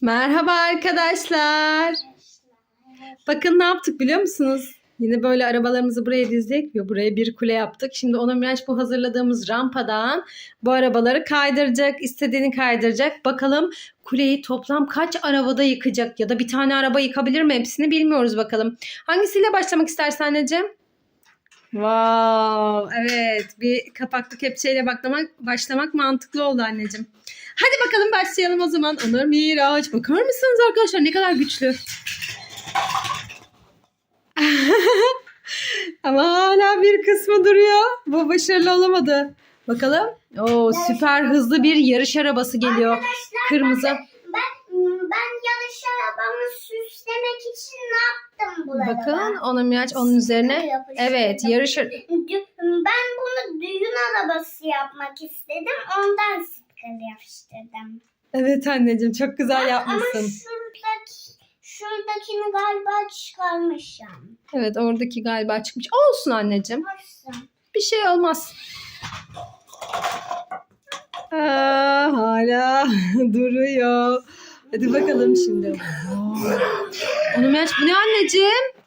Merhaba arkadaşlar. Bakın ne yaptık biliyor musunuz? Yine böyle arabalarımızı buraya dizdik ve buraya bir kule yaptık. Şimdi ona Miraç bu hazırladığımız rampadan bu arabaları kaydıracak, istediğini kaydıracak. Bakalım kuleyi toplam kaç arabada yıkacak ya da bir tane araba yıkabilir mi hepsini bilmiyoruz bakalım. Hangisiyle başlamak istersen anneciğim? Wow, evet bir kapaklı kepçeyle başlamak, başlamak mantıklı oldu anneciğim. Hadi bakalım başlayalım o zaman. Onur Miraç. Bakar mısınız arkadaşlar ne kadar güçlü. Ama hala bir kısmı duruyor. Bu başarılı olamadı. Bakalım. Oo süper hızlı bir yarış arabası geliyor. Arkadaşlar Kırmızı. Ben, ben, ben yarış arabamı süslemek için ne yaptım burada? Bakın Onur Miraç onun üzerine. Evet yarış ar- Ben bunu düğün arabası yapmak istedim. Ondan sticker yapıştırdım. Evet anneciğim çok güzel Ama yapmışsın. şuradaki, şuradakini galiba çıkarmışım. Evet oradaki galiba çıkmış. Olsun anneciğim. Olsun. Bir şey olmaz. Aa, hala duruyor. Hadi bakalım şimdi. Onu Miraç bu ne anneciğim?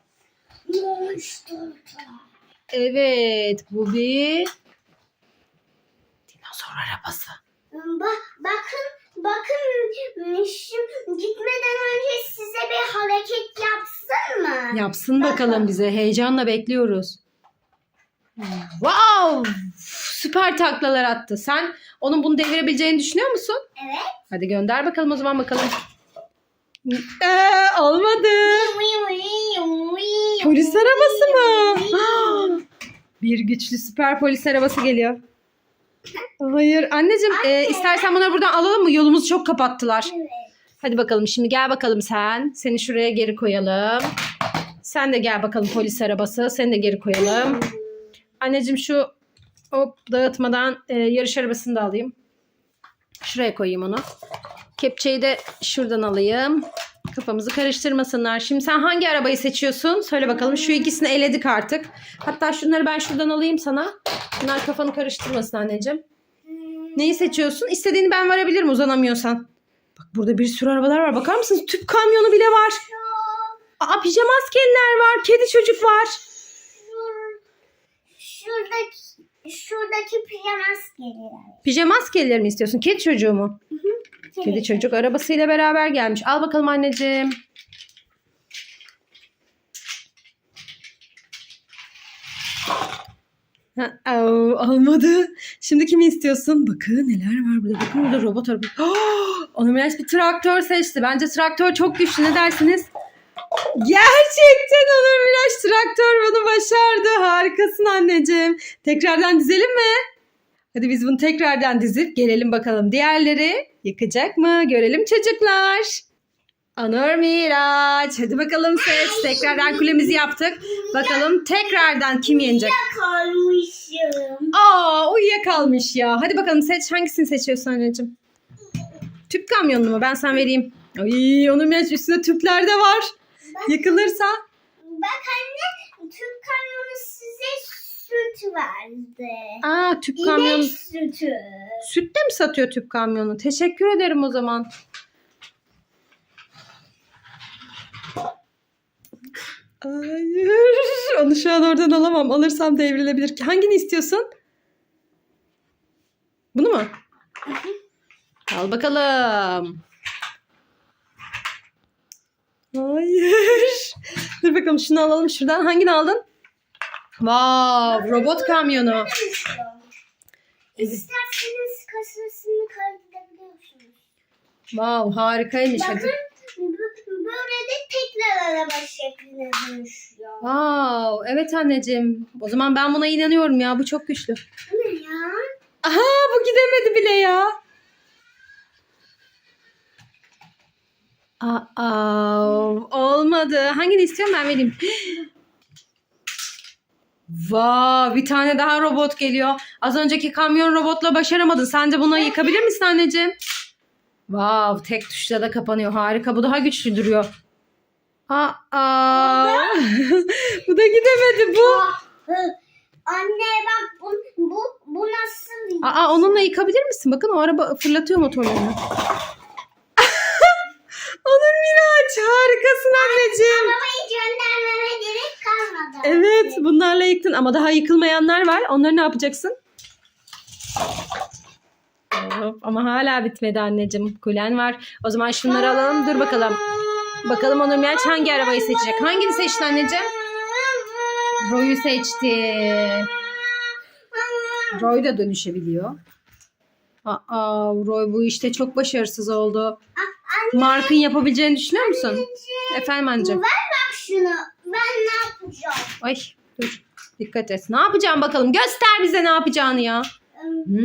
Monster. Evet bu bir dinozor arabası. Bak, bakın, bakın şimdi gitmeden önce size bir hareket yapsın mı? Yapsın bakalım bize. Heyecanla bekliyoruz. Wow! Süper taklalar attı. Sen onun bunu devirebileceğini düşünüyor musun? Evet. Hadi gönder bakalım o zaman bakalım. Ee, olmadı. Polis arabası mı? Bir güçlü süper polis arabası geliyor. Hayır. Anneciğim e, istersen bunları buradan alalım mı? Yolumuzu çok kapattılar. Evet. Hadi bakalım şimdi gel bakalım sen. Seni şuraya geri koyalım. Sen de gel bakalım polis arabası. Seni de geri koyalım. Anneciğim şu hop dağıtmadan e, yarış arabasını da alayım. Şuraya koyayım onu. Kepçeyi de şuradan alayım. Kafamızı karıştırmasınlar. Şimdi sen hangi arabayı seçiyorsun? Söyle bakalım. Şu ikisini eledik artık. Hatta şunları ben şuradan alayım sana. Bunlar kafanı karıştırmasın anneciğim. Neyi seçiyorsun? İstediğini ben verebilirim uzanamıyorsan. Bak burada bir sürü arabalar var. Bakar mısınız? Tüp kamyonu bile var. Aa pijama askeriler var. Kedi çocuk var. Şur, şuradaki şuradaki pijama geliyor. Pijama askerileri mi istiyorsun? Kedi çocuğu mu? Kedi çocuk arabasıyla beraber gelmiş. Al bakalım anneciğim. Ha, au, almadı. Şimdi kimi istiyorsun? Bakın neler var burada. Bakın burada robot araba. Oh, Onu Miraç bir traktör seçti. Bence traktör çok güçlü. Ne dersiniz? Gerçekten Onur Miraç traktör bunu başardı. Harikasın anneciğim. Tekrardan dizelim mi? Hadi biz bunu tekrardan dizip gelelim bakalım. Diğerleri yıkacak mı? Görelim çocuklar. Onur Miraç. Hadi bakalım seç. Tekrardan kulemizi yaptık. Bakalım tekrardan kim yenecek? Kalmışım. Aa uyuyakalmış ya. Hadi bakalım seç. Hangisini seçiyorsun anneciğim? Tüp kamyonunu mu? Ben sana vereyim. Ay Onur Miraç üstünde tüpler de var. Yıkılırsa. Bak anne Türk kamyonu size süt verdi. Aa tüp kamyonu. İnek sütü. Süt de mi satıyor tüp kamyonu? Teşekkür ederim o zaman. Hayır. Onu şu an oradan alamam. Alırsam devrilebilir. Hangini istiyorsun? Bunu mu? Al bakalım. Hayır. Dur bakalım şunu alalım şuradan. Hangini aldın? Wow, robot kamyonu. İsterseniz kasasını kaldırabiliyorsunuz. Wow, harikaymış. Bakın böyle de tekrar araba şekline dönüşüyor. Wow, evet anneciğim. O zaman ben buna inanıyorum ya. Bu çok güçlü. Bu ne ya? Aha, bu gidemedi bile ya. Aa, olmadı. Hangini istiyorsun ben vereyim. Vaa, bir tane daha robot geliyor. Az önceki kamyon robotla başaramadın. Sence bunu yıkabilir misin anneciğim? Wow, tek tuşla da kapanıyor. Harika. Bu daha güçlü duruyor. Aa. bu da gidemedi bu. Anne bak bu, bu, bu nasıl? Aa onunla yıkabilir misin? Bakın o araba fırlatıyor motorlarını. Onur Miraç harikasın anneciğim. Arabayı göndermeme gerek kalmadı. Evet bunlarla yıktın ama daha yıkılmayanlar var. Onları ne yapacaksın? Hop, ama hala bitmedi anneciğim. Kulen var. O zaman şunları alalım. Dur bakalım. Bakalım Onur Miraç hangi arabayı seçecek? Hangini seçti anneciğim? Roy'u seçti. Roy da dönüşebiliyor. Aa, Roy bu işte çok başarısız oldu. Mark'ın yapabileceğini düşünüyor musun? Efendim anneciğim. Ver bak şunu. Ben ne yapacağım? Ay dur. Dikkat et. Ne yapacağım bakalım? Göster bize ne yapacağını ya. Hmm.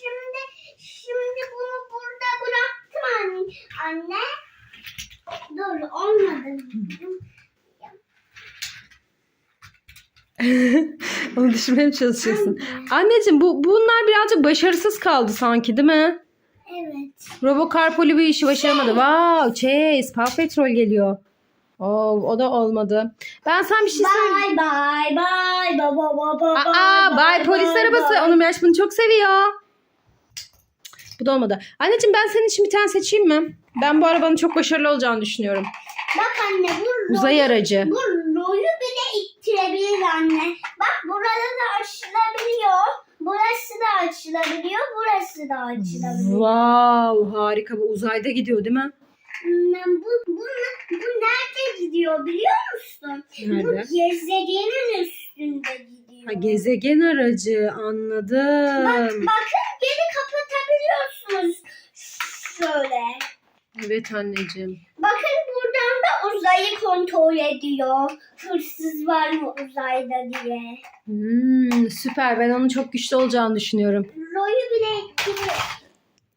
Şimdi şimdi bunu burada bıraktım anne. Dur olmadı. Onu düşürmeye mi çalışıyorsun? Anneciğim bu bunlar birazcık başarısız kaldı sanki değil mi? Evet. Robocarpoly bir işi başaramadı. Wow, Chase, Paw Patrol geliyor. Oo, o da olmadı. Ben sana bir şey söyleyeyim. Bye bye bye baba baba Aa, bay polis arabası. Onun Miraç bunu çok seviyor. Bu da olmadı. Anneciğim ben senin için bir tane seçeyim mi? Ben bu arabanın çok başarılı olacağını düşünüyorum. Bak anne bu Uzay aracı. Bu loyu bile ittirebilir anne. Bak burada da açılabiliyor. Burası da açılabiliyor. Burası da açılabiliyor. Wow, harika. Bu uzayda gidiyor değil mi? Bu, bu, bu nerede gidiyor biliyor musun? Bu Nerede? gezegenin üstünde gidiyor. Ha, gezegen aracı Bak, anladım. bakın geri kapatabiliyorsunuz. Şöyle. Evet anneciğim. Bakın buradan da uzayı kontrol ediyor. Hırsız var mı uzayda diye. Hmm, süper. Ben onun çok güçlü olacağını düşünüyorum. Royu bile etkili.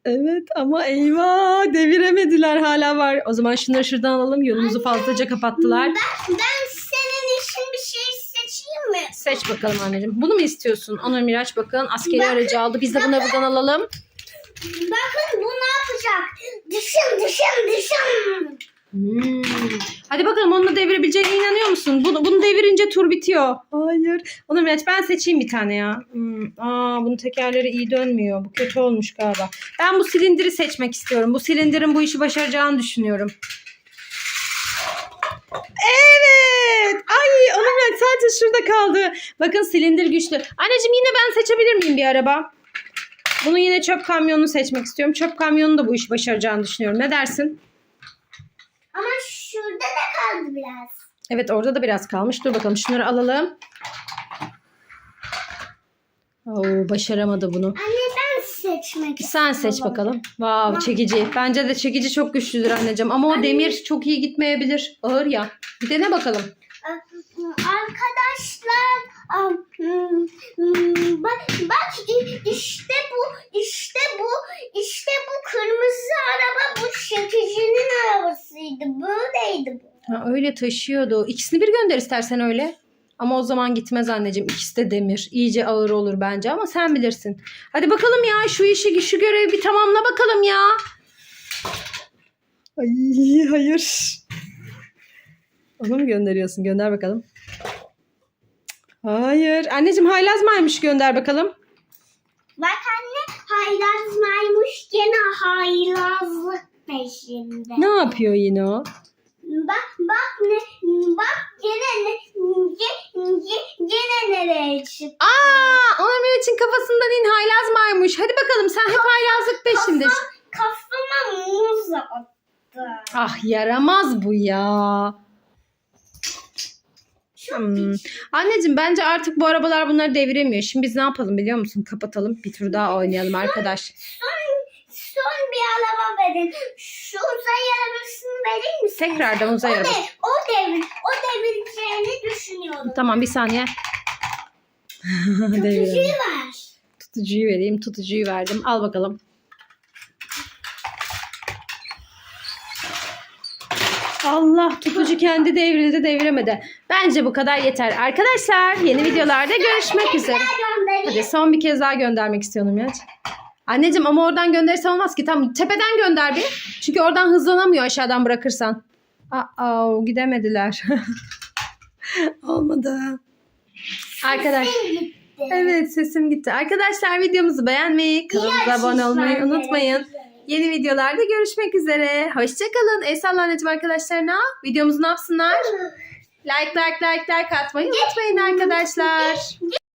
Evet ama eyvah deviremediler hala var. O zaman şunları şuradan alalım. Yolumuzu fazlaca kapattılar. Ben, ben senin için bir şey seçeyim mi? Seç bakalım anneciğim. Bunu mu istiyorsun? Onur Miraç bakın askeri aracı aldı. Biz de bunları buradan alalım. Bakın bu yapacak? Dışım dışım dışım. Hmm. Hadi bakalım onunla devirebileceğine inanıyor musun? Bunu, bunu devirince tur bitiyor. Hayır. Onur Miraç ben seçeyim bir tane ya. Hmm. Aa, bunun tekerleri iyi dönmüyor. Bu kötü olmuş galiba. Ben bu silindiri seçmek istiyorum. Bu silindirin bu işi başaracağını düşünüyorum. Evet. Ay Onur Miraç sadece şurada kaldı. Bakın silindir güçlü. Anneciğim yine ben seçebilir miyim bir araba? Bunu yine çöp kamyonunu seçmek istiyorum. Çöp kamyonu da bu işi başaracağını düşünüyorum. Ne dersin? Ama şurada da kaldı biraz. Evet orada da biraz kalmış. Dur bakalım şunları alalım. Oo, başaramadı bunu. Anne ben seçmek Sen seç bakalım. Wow çekici. Bence de çekici çok güçlüdür anneciğim. Ama o demir çok iyi gitmeyebilir. Ağır ya. Bir dene bakalım. Arkadaşlar hmm, hmm, bak, bak işte bu işte bu işte bu kırmızı araba bu çekicinin arabasıydı. Böyleydi bu. Ha, öyle taşıyordu. İkisini bir gönder istersen öyle. Ama o zaman gitmez anneciğim. İkisi de demir. İyice ağır olur bence ama sen bilirsin. Hadi bakalım ya şu işi şu görevi bir tamamla bakalım ya. Ay hayır. Onu mu gönderiyorsun? Gönder bakalım. Hayır. Anneciğim haylaz maymuş gönder bakalım. Bak anne haylaz maymuş gene haylazlık peşinde. Ne yapıyor yine o? Bak bak ne bak gene ne ge, ge, gene nereye çıktı? Aa, Onur Miraç'ın kafasından in haylaz maymuş. Hadi bakalım sen hep haylazlık peşinde. Kafama muz attı. Ah yaramaz bu ya. Hmm. Anneciğim bence artık bu arabalar bunları deviremiyor. Şimdi biz ne yapalım biliyor musun? Kapatalım bir tur daha oynayalım arkadaş. Son, son bir araba verin. Şu uzay arabasını verir misin? Tekrardan uzay o arabası. De, o devir, o devireceğini düşünüyorum. Tamam bir saniye. Tutucuyu ver. Tutucuyu vereyim. Tutucuyu verdim. Al bakalım. Allah tutucu kendi devrildi deviremedi. Bence bu kadar yeter. Arkadaşlar yeni videolarda görüşmek üzere. Hadi son bir kez daha göndermek istiyorum ya. Anneciğim ama oradan gönderirsen olmaz ki. Tam tepeden gönder bir. Çünkü oradan hızlanamıyor aşağıdan bırakırsan. Aa gidemediler. Olmadı. Arkadaş. Evet sesim gitti. Arkadaşlar videomuzu beğenmeyi, kanalımıza abone olmayı unutmayın. Yeni videolarda görüşmek üzere. Hoşçakalın. El salla anneciğim arkadaşlarına. Videomuzu ne yapsınlar? Like like like like atmayı unutmayın arkadaşlar.